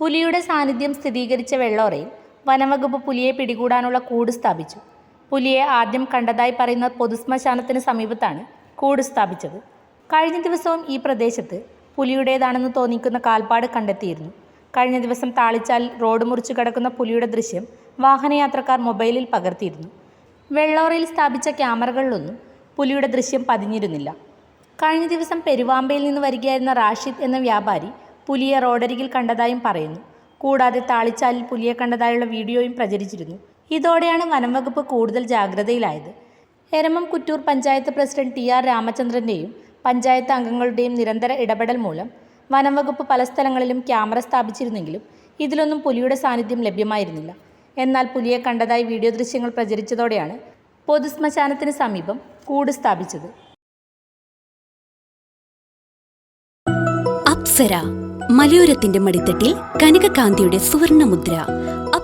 പുലിയുടെ സാന്നിധ്യം സ്ഥിരീകരിച്ച വെള്ളോറയിൽ വനംവകുപ്പ് പുലിയെ പിടികൂടാനുള്ള കൂട് സ്ഥാപിച്ചു. പുലിയെ ആദ്യം കണ്ടതായി പറയുന്ന പൊതുശ്മശാനത്തിന് സമീപത്താണ് കൂട് സ്ഥാപിച്ചത്. കഴിഞ്ഞ ദിവസവും ഈ പ്രദേശത്ത് പുലിയുടേതാണെന്ന് തോന്നിക്കുന്ന കാൽപ്പാട് കണ്ടെത്തിയിരുന്നു. കഴിഞ്ഞ ദിവസം താളിച്ചാൽ റോഡ് മുറിച്ചു കിടക്കുന്ന പുലിയുടെ ദൃശ്യം വാഹനയാത്രക്കാർ മൊബൈലിൽ പകർത്തിയിരുന്നു. വെള്ളോറയിൽ സ്ഥാപിച്ച ക്യാമറകളിലൊന്നും പുലിയുടെ ദൃശ്യം പതിഞ്ഞിരുന്നില്ല. കഴിഞ്ഞ ദിവസം പെരുവാമ്പയിൽ നിന്ന് വരികയായിരുന്ന റാഷിദ് എന്ന വ്യാപാരി പുലിയെ റോഡരികിൽ കണ്ടതായും പറയുന്നു. കൂടാതെ താളിച്ചാലിൽ പുലിയെ കണ്ടതായുള്ള വീഡിയോയും പ്രചരിച്ചിരുന്നു. ഇതോടെയാണ് വനംവകുപ്പ് കൂടുതൽ ജാഗ്രതയിലായത്. Eramam Kuttoor panchayat president T R രാമചന്ദ്രന്റെയും panchayat അംഗങ്ങളുടെയും നിരന്തര ഇടപെടൽ മൂലം വനംവകുപ്പ് പല സ്ഥലങ്ങളിലും ക്യാമറ സ്ഥാപിച്ചിരുന്നെങ്കിലും ഇതിലൊന്നും പുലിയുടെ സാന്നിധ്യം ലഭ്യമായിരുന്നില്ല. എന്നാൽ പുലിയെ കണ്ടതായി വീഡിയോ ദൃശ്യങ്ങൾ പ്രചരിച്ചതോടെയാണ് പൊതുശ്മശാനത്തിന് സമീപം കൂട് സ്ഥാപിച്ചത്. അപ്സര മലയോരത്തിന്റെ മടിത്തട്ടിൽ കനകകാന്തിയുടെ സുവർണമുദ്ര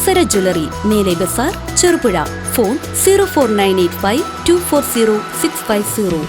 അപ്സര ജ്വല്ലറി മേലെ Bazar Cherupuzha. Phone zero four nine eight five two four zero six five zero.